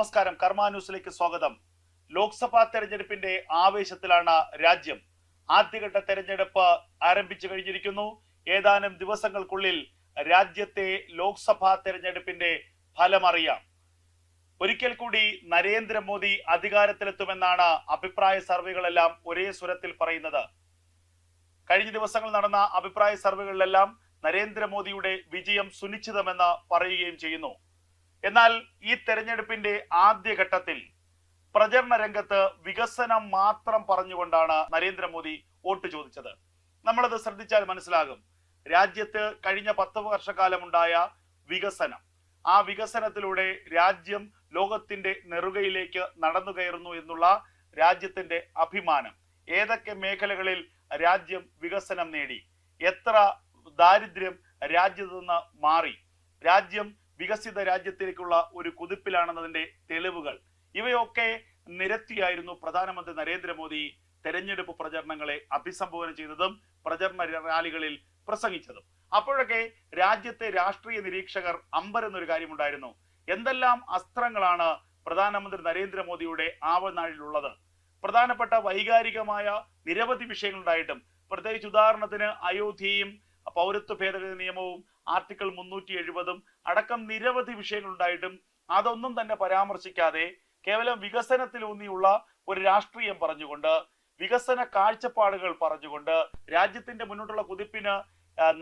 നമസ്കാരം. കർമ്മ ന്യൂസിലേക്ക് സ്വാഗതം. ലോക്സഭാ തെരഞ്ഞെടുപ്പിന്റെ ആവേശത്തിലാണ് രാജ്യം. ആദ്യഘട്ട തെരഞ്ഞെടുപ്പ് ആരംഭിച്ചു കഴിഞ്ഞിരിക്കുന്നു. ഏതാനും ദിവസങ്ങൾക്കുള്ളിൽ രാജ്യത്തെ ലോക്സഭാ തെരഞ്ഞെടുപ്പിന്റെ ഫലമറിയാം ഒരിക്കൽ കൂടി നരേന്ദ്രമോദി അധികാരത്തിലെത്തുമെന്നാണ് അഭിപ്രായ സർവേകളെല്ലാം ഒരേ സ്വരത്തിൽ പറയുന്നത്. കഴിഞ്ഞ ദിവസങ്ങൾ നടന്ന അഭിപ്രായ സർവേകളിലെല്ലാം നരേന്ദ്രമോദിയുടെ വിജയം സുനിശ്ചിതമെന്ന് പറയുകയും ചെയ്യുന്നു. എന്നാൽ ഈ തെരഞ്ഞെടുപ്പിന്റെ ആദ്യഘട്ടത്തിൽ പ്രചരണ രംഗത്ത് വികസനം മാത്രം പറഞ്ഞുകൊണ്ടാണ് നരേന്ദ്രമോദി വോട്ട് ചോദിച്ചത്. നമ്മളത് ശ്രദ്ധിച്ചാൽ മനസ്സിലാകും. രാജ്യത്ത് കഴിഞ്ഞ പത്ത് വർഷക്കാലമുണ്ടായ വികസനം. ആ വികസനത്തിലൂടെ രാജ്യം ലോകത്തിന്റെ നെറുകയിലേക്ക് നടന്നു കയറുന്നു എന്നുള്ള രാജ്യത്തിന്റെ അഭിമാനം. ഏതൊക്കെ മേഖലകളിൽ രാജ്യം വികസനം നേടി? എത്ര ദാരിദ്ര്യം രാജ്യത്ത് നിന്ന് മാറി? രാജ്യം വികസിത രാജ്യത്തിലേക്കുള്ള ഒരു കുതിപ്പിലാണെന്നതിന്റെ തെളിവുകൾ. ഇവയൊക്കെ നിരത്തിയായിരുന്നു പ്രധാനമന്ത്രി നരേന്ദ്രമോദി തെരഞ്ഞെടുപ്പ് പ്രചരണങ്ങളെ അഭിസംബോധന ചെയ്തതും പ്രചരണ റാലികളിൽ പ്രസംഗിച്ചതും. അപ്പോഴൊക്കെ രാജ്യത്തെ രാഷ്ട്രീയ നിരീക്ഷകർ അമ്പരെന്നൊരു കാര്യമുണ്ടായിരുന്നു. എന്തെല്ലാം അസ്ത്രങ്ങളാണ് പ്രധാനമന്ത്രി നരേന്ദ്രമോദിയുടെ ആവനാഴിലുള്ളത്? പ്രധാനപ്പെട്ട വൈകാരികമായ നിരവധി വിഷയങ്ങളുണ്ടായിട്ടും പ്രത്യേകിച്ച് ഉദാഹരണത്തിന് അയോധ്യയും പൗരത്വ ഭേദഗതി നിയമവും ആർട്ടിക്കിൾ മുന്നൂറ്റി എഴുപതും അടക്കം നിരവധി വിഷയങ്ങളുണ്ടായിട്ടും അതൊന്നും തന്നെ പരാമർശിക്കാതെ കേവലം വികസനത്തിലൂന്നിയുള്ള ഒരു രാഷ്ട്രീയം പറഞ്ഞുകൊണ്ട് വികസന കാഴ്ചപ്പാടുകൾ പറഞ്ഞുകൊണ്ട് രാജ്യത്തിന്റെ മുന്നോട്ടുള്ള കുതിപ്പിന്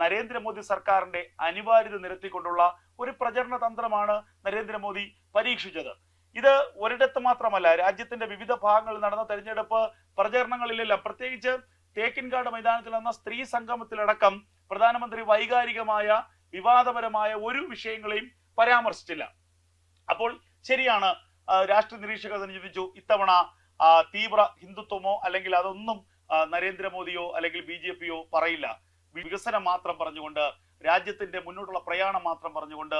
നരേന്ദ്രമോദി സർക്കാരിന്റെ അനിവാര്യത നിരത്തിക്കൊണ്ടുള്ള ഒരു പ്രചരണ തന്ത്രമാണ് നരേന്ദ്രമോദി പരീക്ഷിച്ചത്. ഇത് ഒരിടത്ത് മാത്രമല്ല രാജ്യത്തിന്റെ വിവിധ ഭാഗങ്ങളിൽ നടന്ന തെരഞ്ഞെടുപ്പ് പ്രചരണങ്ങളിലെല്ലാം പ്രത്യേകിച്ച് തേക്കിൻകാട് മൈതാനത്തിൽ നടന്ന സ്ത്രീ സംഗമത്തിലടക്കം പ്രധാനമന്ത്രി വൈകാരികമായ വിവാദപരമായ ഒരു വിഷയങ്ങളെയും പരാമർശിച്ചില്ല. അപ്പോൾ ശരിയാണ് രാഷ്ട്രീയ നിരീക്ഷകർ ചോദിച്ചു ഇത്തവണ തീവ്ര ഹിന്ദുത്വമോ അല്ലെങ്കിൽ അതൊന്നും നരേന്ദ്രമോദിയോ അല്ലെങ്കിൽ ബി ജെ പിയോ പറയില്ല. വികസനം മാത്രം പറഞ്ഞുകൊണ്ട് രാജ്യത്തിന്റെ മുന്നോട്ടുള്ള പ്രയാണം മാത്രം പറഞ്ഞുകൊണ്ട്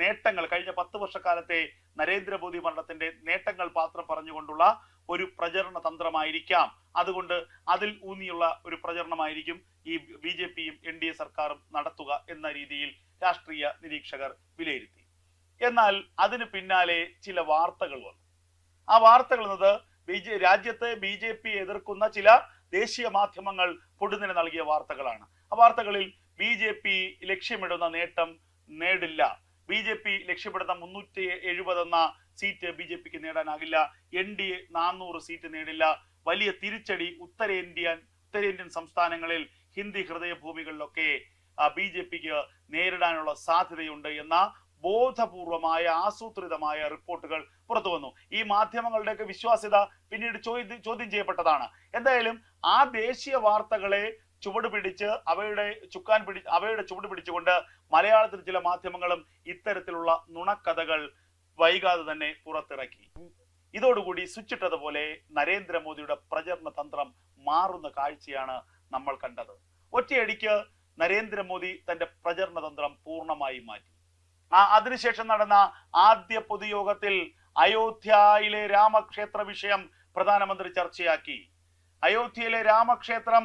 നേട്ടങ്ങൾ കഴിഞ്ഞ പത്ത് വർഷക്കാലത്തെ നരേന്ദ്രമോദി ഭരണത്തിന്റെ നേട്ടങ്ങൾ മാത്രം പറഞ്ഞുകൊണ്ടുള്ള ഒരു പ്രചരണ തന്ത്രമായിരിക്കാം. അതുകൊണ്ട് അതിൽ ഊന്നിയുള്ള ഒരു പ്രചരണമായിരിക്കും ഈ ബി ജെ പിയും എൻ ഡി എ സർക്കാരും നടത്തുക എന്ന രീതിയിൽ രാഷ്ട്രീയ നിരീക്ഷകർ വിലയിരുത്തി. എന്നാൽ അതിന് പിന്നാലെ ചില വാർത്തകൾ വന്നു. ആ വാർത്തകൾ എന്നത് ബി ജെ രാജ്യത്തെ ബി ജെ പി എതിർക്കുന്ന ചില ദേശീയ മാധ്യമങ്ങൾ പൊടുന്നിന് നൽകിയ വാർത്തകളാണ്. ആ വാർത്തകളിൽ ബി ജെ പി ലക്ഷ്യമിടുന്ന നേട്ടം നേടില്ല. ബി ജെ പി ലക്ഷ്യപ്പെടുന്ന മുന്നൂറ്റി എഴുപത് എന്ന സീറ്റ് ബി ജെ പിക്ക് നേടാനാകില്ല. എൻ ഡി എ നാനൂറ് സീറ്റ് നേടില്ല. വലിയ തിരിച്ചടി ഉത്തരേന്ത്യൻ ഉത്തരേന്ത്യൻ സംസ്ഥാനങ്ങളിൽ ഹിന്ദി ഹൃദയഭൂമികളിലൊക്കെ ബി ജെ പിക്ക് നേരിടാനുള്ള സാധ്യതയുണ്ട് എന്ന ബോധപൂർവമായ ആസൂത്രിതമായ റിപ്പോർട്ടുകൾ പുറത്തു വന്നു. ഈ മാധ്യമങ്ങളുടെയൊക്കെ വിശ്വാസ്യത പിന്നീട് ചോദ്യം ചെയ്യപ്പെട്ടതാണ്. എന്തായാലും ആ ദേശീയ വാർത്തകളെ ചുവട് പിടിച്ച് അവയുടെ ചുക്കാൻ പിടി അവയുടെ ചുവട് പിടിച്ചുകൊണ്ട് മലയാളത്തിൽ ചില മാധ്യമങ്ങളും ഇത്തരത്തിലുള്ള നുണക്കഥകൾ വൈകാതെ തന്നെ പുറത്തിറക്കി. ഇതോടുകൂടി സ്വിച്ചിട്ടതുപോലെ നരേന്ദ്രമോദിയുടെ പ്രചരണ തന്ത്രം മാറുന്ന കാഴ്ചയാണ് നമ്മൾ കണ്ടത്. ഒറ്റയടിക്ക് നരേന്ദ്രമോദി തന്റെ പ്രചരണ തന്ത്രം പൂർണമായി മാറ്റി. ആ അതിനുശേഷം നടന്ന ആദ്യ പൊതുയോഗത്തിൽ അയോധ്യയിലെ രാമക്ഷേത്ര വിഷയം പ്രധാനമന്ത്രി ചർച്ചയാക്കി. അയോധ്യയിലെ രാമക്ഷേത്രം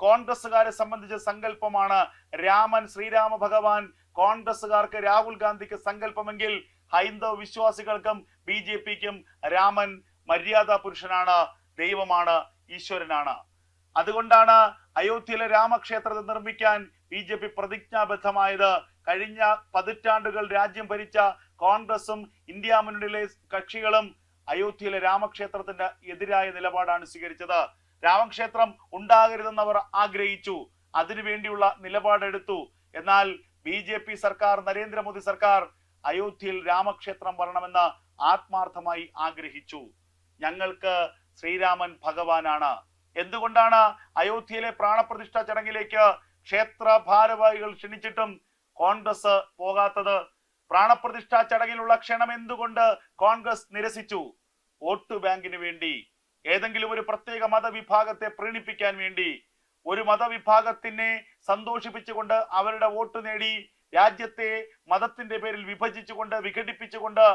കോൺഗ്രസ്സുകാരെ സംബന്ധിച്ച സങ്കല്പമാണ് രാമൻ ശ്രീരാമ ഭഗവാൻ കോൺഗ്രസ്സുകാർക്ക് രാഹുൽ ഗാന്ധിക്ക് സങ്കല്പമെങ്കിൽ ഹൈന്ദവ വിശ്വാസികൾക്കും ബി ജെ പിക്കും രാമൻ മര്യാദാ പുരുഷനാണ് ദൈവമാണ് ഈശ്വരനാണ്. അതുകൊണ്ടാണ് അയോധ്യയിലെ രാമക്ഷേത്രത്തെ നിർമ്മിക്കാൻ ബി ജെ പി പ്രതിജ്ഞാബദ്ധമായത്. കഴിഞ്ഞ പതിറ്റാണ്ടുകൾ രാജ്യം ഭരിച്ച കോൺഗ്രസും ഇന്ത്യ മുന്നണിയിലെ കക്ഷികളും അയോധ്യയിലെ രാമക്ഷേത്രത്തിന്റെ എതിരായ നിലപാടാണ് സ്വീകരിച്ചത്. രാമക്ഷേത്രം ഉണ്ടാകരുതെന്ന് അവർ ആഗ്രഹിച്ചു അതിനുവേണ്ടിയുള്ള നിലപാടെടുത്തു. എന്നാൽ ബി സർക്കാർ നരേന്ദ്രമോദി സർക്കാർ അയോധ്യയിൽ രാമക്ഷേത്രം വരണമെന്ന് ആത്മാർത്ഥമായി ആഗ്രഹിച്ചു. ഞങ്ങൾക്ക് ശ്രീരാമൻ ഭഗവാനാണ്. എന്തുകൊണ്ടാണ് അയോധ്യയിലെ പ്രാണപ്രതിഷ്ഠ ചടങ്ങിലേക്ക് ക്ഷേത്ര ഭാരവാഹികൾ ക്ഷണിച്ചിട്ടും കോൺഗ്രസ് പോകാത്തത്? പ്രാണപ്രതിഷ്ഠ ചടങ്ങിലുള്ള ക്ഷണം എന്തുകൊണ്ട് കോൺഗ്രസ് നിരസിച്ചു? വോട്ട് ബാങ്കിന് വേണ്ടി ഏതെങ്കിലും ഒരു പ്രത്യേക മതവിഭാഗത്തെ പ്രീണിപ്പിക്കാൻ വേണ്ടി ഒരു മതവിഭാഗത്തിനെ സന്തോഷിപ്പിച്ചുകൊണ്ട് അവരുടെ വോട്ട് നേടി രാജ്യത്തെ മതത്തിന്റെ പേരിൽ വിഭജിച്ചുകൊണ്ട് വിഘടിപ്പിച്ചുകൊണ്ട്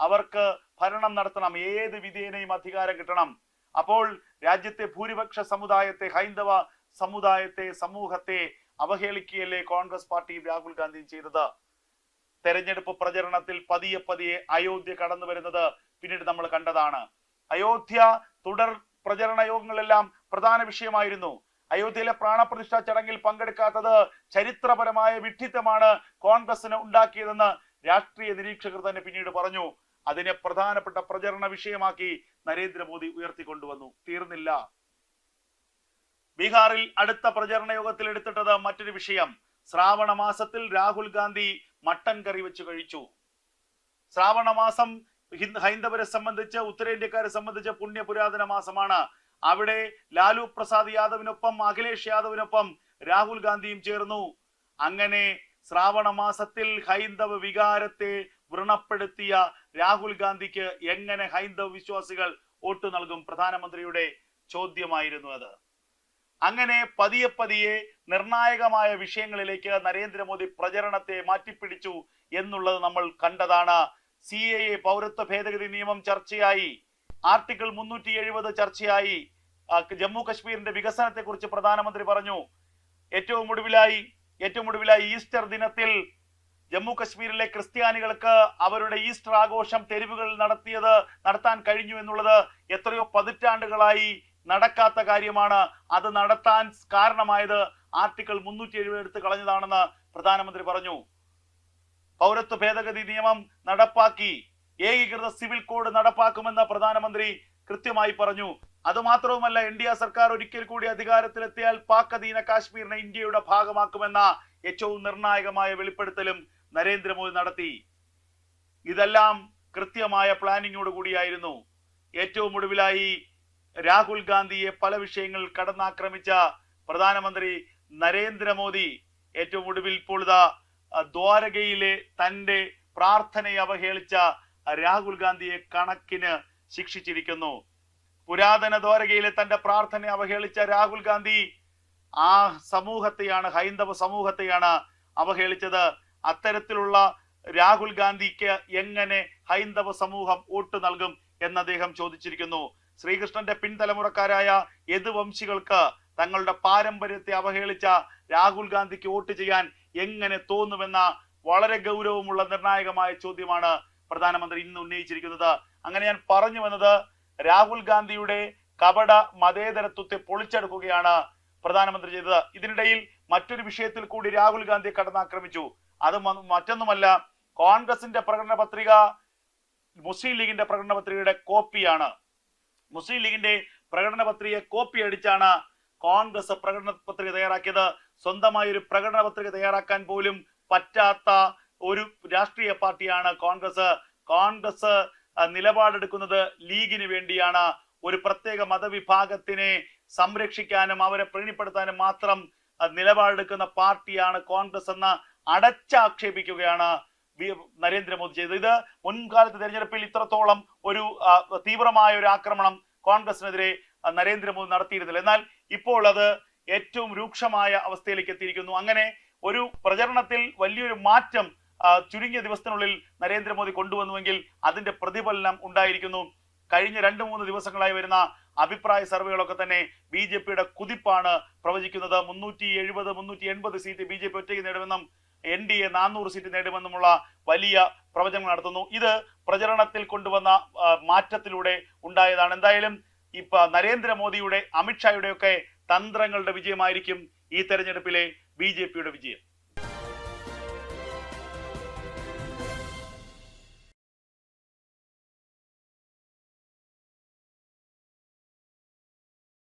അവർക്ക് ഭരണം നടത്തണം. ഏത് വിധേനയും അധികാരം കിട്ടണം. അപ്പോൾ രാജ്യത്തെ ഭൂരിപക്ഷ സമുദായത്തെ ഹൈന്ദവ സമുദായത്തെ സമൂഹത്തെ അവഹേളിക്കുകയല്ലേ കോൺഗ്രസ് പാർട്ടിയും രാഹുൽ ഗാന്ധിയും ചെയ്തത്? തെരഞ്ഞെടുപ്പ് പ്രചരണത്തിൽ പതിയെ പതിയെ അയോധ്യ കടന്നു വരുന്നത് പിന്നീട് നമ്മൾ കണ്ടതാണ്. അയോധ്യ തുടർ പ്രചരണ യോഗങ്ങളെല്ലാം പ്രധാന വിഷയമായിരുന്നു. അയോധ്യയിലെ പ്രാണപ്രതിഷ്ഠ ചടങ്ങിൽ പങ്കെടുക്കാത്തത് ചരിത്രപരമായ വിഡ്ഢിത്തമാണ് കോൺഗ്രസിന് ഉണ്ടാക്കിയതെന്ന് രാഷ്ട്രീയ നിരീക്ഷകർ തന്നെ പിന്നീട് പറഞ്ഞു. അതിനെ പ്രധാനപ്പെട്ട പ്രചരണ വിഷയമാക്കി നരേന്ദ്രമോദി ഉയർത്തിക്കൊണ്ടുവന്നു. തീർന്നില്ല. ബീഹാറിൽ അടുത്ത പ്രചരണ യോഗത്തിൽ എടുത്തിട്ടത് മറ്റൊരു വിഷയം. ശ്രാവണ മാസത്തിൽ രാഹുൽ ഗാന്ധി മട്ടൻ കറി വെച്ച് കഴിച്ചു. ശ്രാവണ മാസം ഹൈന്ദവരെ സംബന്ധിച്ച് ഉത്തരേന്ത്യക്കാരെ സംബന്ധിച്ച് പുണ്യ പുരാതന മാസമാണ്. അവിടെ ലാലു പ്രസാദ് യാദവിനൊപ്പം അഖിലേഷ് യാദവിനൊപ്പം രാഹുൽ ഗാന്ധിയും ചേർന്നു. അങ്ങനെ ശ്രാവണ മാസത്തിൽ ഹൈന്ദവ വികാരത്തെ വ്രണപ്പെടുത്തിയ രാഹുൽ ഗാന്ധിക്ക് എങ്ങനെ ഹൈന്ദവ വിശ്വാസികൾ വോട്ട് നൽകും? പ്രധാനമന്ത്രിയുടെ ചോദ്യമായിരുന്നു അത്. അങ്ങനെ പതിയെ പതിയെ നിർണായകമായ വിഷയങ്ങളിലേക്ക് നരേന്ദ്രമോദി പ്രചരണത്തെ മാറ്റിപ്പിടിച്ചു എന്നുള്ളത് നമ്മൾ കണ്ടതാണ്. സി എ പൗരത്വ ഭേദഗതി നിയമം ചർച്ചയായി. ആർട്ടിക്കിൾ മുന്നൂറ്റി എഴുപത് ചർച്ചയായി. ജമ്മു കശ്മീരിന്റെ വികസനത്തെ കുറിച്ച് പ്രധാനമന്ത്രി പറഞ്ഞു. ഏറ്റവും ഒടുവിലായി ഏറ്റവും ഒടുവിലായി ഈസ്റ്റർ ദിനത്തിൽ ജമ്മു കശ്മീരിലെ ക്രിസ്ത്യാനികൾക്ക് അവരുടെ ഈസ്റ്റർ ആഘോഷം തെരുവുകളിൽ നടത്തിയത് നടത്താൻ കഴിഞ്ഞു എന്നുള്ളത് എത്രയോ പതിറ്റാണ്ടുകളായി നടക്കാത്ത കാര്യമാണ്. അത് നടത്താൻ കാരണമായത് ആർട്ടിക്കിൾ മുന്നൂറ്റി എഴുപത് എടുത്ത് കളഞ്ഞതാണെന്ന് പ്രധാനമന്ത്രി പറഞ്ഞു. പൗരത്വ ഭേദഗതി നിയമം നടപ്പാക്കി. ഏകീകൃത സിവിൽ കോഡ് നടപ്പാക്കുമെന്ന് പ്രധാനമന്ത്രി കൃത്യമായി പറഞ്ഞു. അതുമാത്രവുമല്ല എൻ ഡി എ സർക്കാർ ഒരിക്കൽ കൂടി അധികാരത്തിലെത്തിയാൽ പാക് അധീന കാശ്മീരിനെ ഇന്ത്യയുടെ ഭാഗമാക്കുമെന്ന ഏറ്റവും നിർണായകമായ വെളിപ്പെടുത്തലും നരേന്ദ്രമോദി നടത്തി. ഇതെല്ലാം കൃത്യമായ പ്ലാനിങ്ങോട് കൂടിയായിരുന്നു. ഏറ്റവും ഒടുവിലായി രാഹുൽ ഗാന്ധിയെ പല വിഷയങ്ങളിൽ കടന്നാക്രമിച്ച പ്രധാനമന്ത്രി നരേന്ദ്രമോദി ഏറ്റവും ഒടുവിൽ ഇപ്പോൾ ദ്വാരകയിലെ തന്റെ പ്രാർത്ഥനയെ അവഹേളിച്ച രാഹുൽ ഗാന്ധിയെ കണക്കിന് ശിക്ഷിച്ചിരിക്കുന്നു. പുരാതന ദ്വാരകയിലെ തന്റെ പ്രാർത്ഥനയെ അവഹേളിച്ച രാഹുൽ ഗാന്ധി ആ സമൂഹത്തെയാണ് ഹൈന്ദവ സമൂഹത്തെയാണ് അവഹേളിച്ചത്. അത്തരത്തിലുള്ള രാഹുൽ ഗാന്ധിക്ക് എങ്ങനെ ഹൈന്ദവ സമൂഹം വോട്ട് നൽകും എന്ന് അദ്ദേഹം ചോദിച്ചിരിക്കുന്നു. ശ്രീകൃഷ്ണന്റെ പിൻതലമുറക്കാരായ യദുവംശികൾക്ക് തങ്ങളുടെ പാരമ്പര്യത്തെ അവഹേളിച്ച രാഹുൽ ഗാന്ധിക്ക് വോട്ട് ചെയ്യാൻ എങ്ങനെ തോന്നുമെന്ന വളരെ ഗൗരവമുള്ള നിർണായകമായ ചോദ്യമാണ് പ്രധാനമന്ത്രി ഇന്ന് ഉന്നയിച്ചിരിക്കുന്നത്. അങ്ങനെ ഞാൻ പറഞ്ഞു വന്നത് രാഹുൽ ഗാന്ധിയുടെ കപട മതേതരത്വത്തെ പൊളിച്ചെടുക്കുകയാണ് പ്രധാനമന്ത്രി ചെയ്തത്. ഇതിനിടയിൽ മറ്റൊരു വിഷയത്തിൽ കൂടി രാഹുൽ ഗാന്ധിയെ കടന്നാക്രമിച്ചു. അത് മറ്റൊന്നുമല്ല കോൺഗ്രസിന്റെ പ്രകടന പത്രിക മുസ്ലിം ലീഗിന്റെ പ്രകടന പത്രികയുടെ കോപ്പിയാണ്. മുസ്ലിം ലീഗിന്റെ പ്രകടന പത്രിക കോപ്പി അടിച്ചാണ് കോൺഗ്രസ് പ്രകടന പത്രിക തയ്യാറാക്കിയത്. സ്വന്തമായി ഒരു പ്രകടന പത്രിക തയ്യാറാക്കാൻ പോലും പറ്റാത്ത ഒരു രാഷ്ട്രീയ പാർട്ടിയാണ് കോൺഗ്രസ്. കോൺഗ്രസ് നിലപാടെടുക്കുന്നത് ലീഗിന് വേണ്ടിയാണ്. ഒരു പ്രത്യേക മതവിഭാഗത്തിനെ സംരക്ഷിക്കാനും അവരെ പ്രീണിപ്പെടുത്താനും മാത്രം നിലപാടെടുക്കുന്ന പാർട്ടിയാണ് കോൺഗ്രസ് എന്ന് അടച്ചാക്ഷേപിക്കുകയാണ് നരേന്ദ്രമോദി ചെയ്തത്. ഇത് മുൻകാലത്തെ തെരഞ്ഞെടുപ്പിൽ ഇത്രത്തോളം ഒരു തീവ്രമായ ഒരു ആക്രമണം കോൺഗ്രസിനെതിരെ നരേന്ദ്രമോദി നടത്തിയിരുന്നില്ല. എന്നാൽ ഇപ്പോൾ അത് ഏറ്റവും രൂക്ഷമായ അവസ്ഥയിലേക്ക് എത്തിയിരിക്കുന്നു. അങ്ങനെ ഒരു പ്രചരണത്തിൽ വലിയൊരു മാറ്റം ചുരുങ്ങിയ ദിവസത്തിനുള്ളിൽ നരേന്ദ്രമോദി കൊണ്ടുവന്നുവെങ്കിൽ അതിന്റെ പ്രതിഫലനം ഉണ്ടായിരിക്കുന്നു. കഴിഞ്ഞ രണ്ട് മൂന്ന് ദിവസങ്ങളായി വരുന്ന അഭിപ്രായ സർവേകളൊക്കെ തന്നെ ബി ജെ പിയുടെ കുതിപ്പാണ് പ്രവചിക്കുന്നത്. മുന്നൂറ്റി എഴുപത് മുന്നൂറ്റി എൺപത് സീറ്റ് ബി ജെ പി ഒറ്റയ്ക്ക് നേടുമെന്നും എൻ ഡി എ നാനൂറ് സീറ്റ് നേടുമെന്നുമുള്ള വലിയ പ്രവചനം നടത്തുന്നു. ഇത് പ്രചരണത്തിൽ കൊണ്ടുവന്ന മാറ്റത്തിലൂടെ ഉണ്ടായതാണ്. എന്തായാലും ഇപ്പൊ നരേന്ദ്രമോദിയുടെ അമിത്ഷായുടെ ഒക്കെ തന്ത്രങ്ങളുടെ വിജയമായിരിക്കും ഈ തെരഞ്ഞെടുപ്പിലെ ബി വിജയം.